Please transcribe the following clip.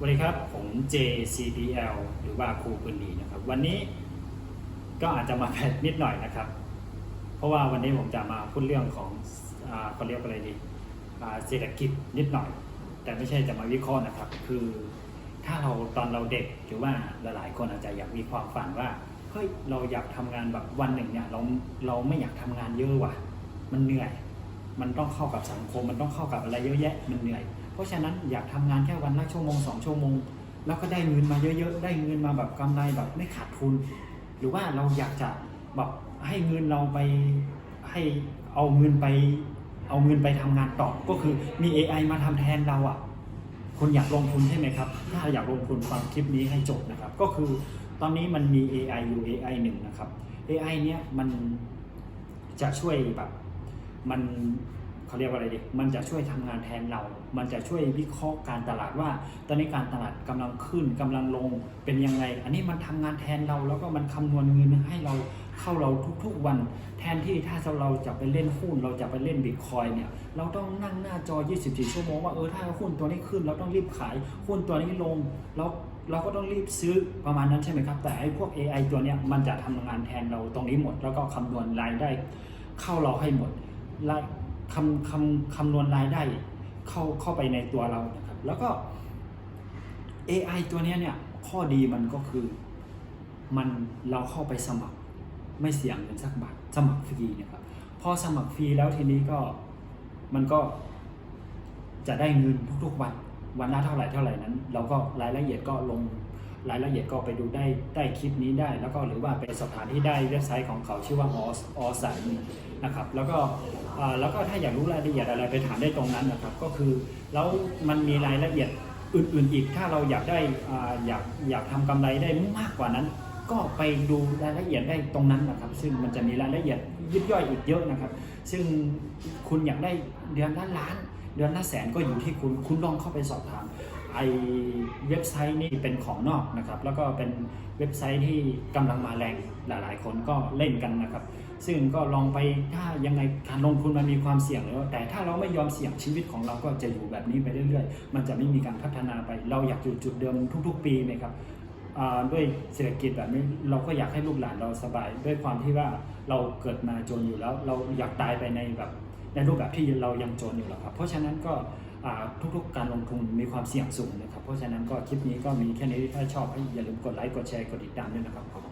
สวัสดีครับ ผม JCPL หรือว่าครูปืนดีนะครับ วันนี้ก็อาจจะมาแพทนิดหน่อยนะครับ เพราะว่าวันนี้ผมจะมาพูดเรื่องของเขาเรียกอะไรดีเศรษฐกิจนิดหน่อย แต่ไม่ใช่จะมาวิเคราะห์นะครับ คือถ้าเราตอนเราเด็กหรือว่าหลายๆคนอาจจะอยากมีความฝันว่าเฮ้ยเราอยากทำงานแบบวันหนึ่งเนี่ยเราเราไม่อยากทำงานเยอะว่ะ มันเหนื่อย มันต้องเข้ากับสังคม มันต้องเข้ากับอะไรเยอะแยะมันเหนื่อย เพราะฉะนั้นอยากทำงานแค่วันละชั่วโมงสองชั่วโมง แล้วก็ได้เงินมาเยอะๆ ได้เงินมาแบบกำไรแบบไม่ขาดทุน หรือว่าเราอยากจะแบบให้เงินเราไปให้เอาเงินไป เอาเงินไปทำงานต่อ ก็คือมี AI มาทำแทนเราอะคนอยากลงทุนใช่ไหมครับ ถ้าอยากลงทุนฟังคลิปนี้ให้จบนะครับ ก็คือตอนนี้มันมี AI อยู่ AI หนึ่งนะครับ AI เนี้ยมันจะช่วยแบบมัน เขาเรียกว่าอะไรดีมันจะช่วยทำงานแทนเรา มันจะช่วยวิเคราะห์การตลาดว่า ตอนนี้การตลาดกำลังขึ้นกำลังลงเป็นยังไง อันนี้มันทำงานแทนเราแล้วก็มันคำนวณเงินให้เราเข้าเราทุกๆวัน แทนที่ถ้าเราจะไปเล่นหุ้นเราจะไปเล่นบิตคอยเนี่ยเราต้องนั่งหน้าจอ 24 ชั่วโมงว่าเออถ้าหุ้นตัวนี้ขึ้นเราต้องรีบขายหุ้นตัวนี้ลงแล้วเราก็ต้องรีบซื้อประมาณนั้นใช่ไหมครับ แต่ไอ้พวก AI ตัวเนี้ยมันจะทำงานแทนเราตรงนี้หมด แล้วก็คำนวณรายได้เข้าเราให้หมดราย คำคำคำนวณรายได้เข้าเข้าไปในตัวเรานะครับ แล้วก็ AI ตัวเนี้ยเนี่ยข้อดีมันก็คือมันเราเข้าไปสมัครไม่เสียเงินสักบาทสมัครฟรีนะครับพอสมัครฟรีแล้วทีนี้ก็มันก็จะได้เงินทุกๆวันวันละเท่าไหร่เท่าไหร่นั้น เราก็รายละเอียดก็ลง รายละเอียดก็ไปดูได้ได้คลิปนี้ได้ แล้วก็หรือว่าไปสอบถามที่ได้เว็บไซต์ของเขาชื่อว่าออสายนะครับแล้วก็แล้วก็ถ้าอยากรู้รายละเอียดอะไรไปถามได้ตรงนั้นนะครับ ก็คือแล้วมันมีรายละเอียดอื่นๆอีก ถ้าเราอยากได้อ่าอยากอยากทำกำไรได้มากกว่านั้น ก็ไปดูรายละเอียดได้ตรงนั้นนะครับ ซึ่งมันจะมีรายละเอียดยิบย่อยอีกเยอะนะครับ ซึ่งคุณอยากได้เดือนละล้านเดือนละแสนก็อยู่ที่คุณคุณลองเข้าไปสอบถาม ไอเว็บไซต์นี่เป็นของนอกนะครับ แล้วก็เป็นเว็บไซต์ที่กำลังมาแรงหลาย ๆ คนก็เล่นกันนะครับ ซึ่งก็ลองไปถ้ายังไงการลงทุนมันมีความเสี่ยงแล้วแต่ถ้าเราไม่ยอมเสี่ยงชีวิตของเราก็จะอยู่แบบนี้ไปเรื่อย ๆ มันจะไม่มีการพัฒนาไป เราอยากอยู่จุดเดิมทุก ๆ ปีไหมครับด้วยเศรษฐกิจแบบนี้เราก็อยากให้ลูกหลานเราสบาย ด้วยความที่ว่าเราเกิดมาจนอยู่แล้ว เราอยากตายไปในแบบในรูปแบบที่เรายังจนอยู่แล้วครับ เพราะฉะนั้นก็ ทุกๆ การลงทุนมีความเสี่ยงสูงนะครับ เพราะฉะนั้นก็คลิปนี้ก็มีแค่นี้ถ้าชอบให้อย่าลืมกดไลค์กดแชร์กดติดตามด้วยนะครับ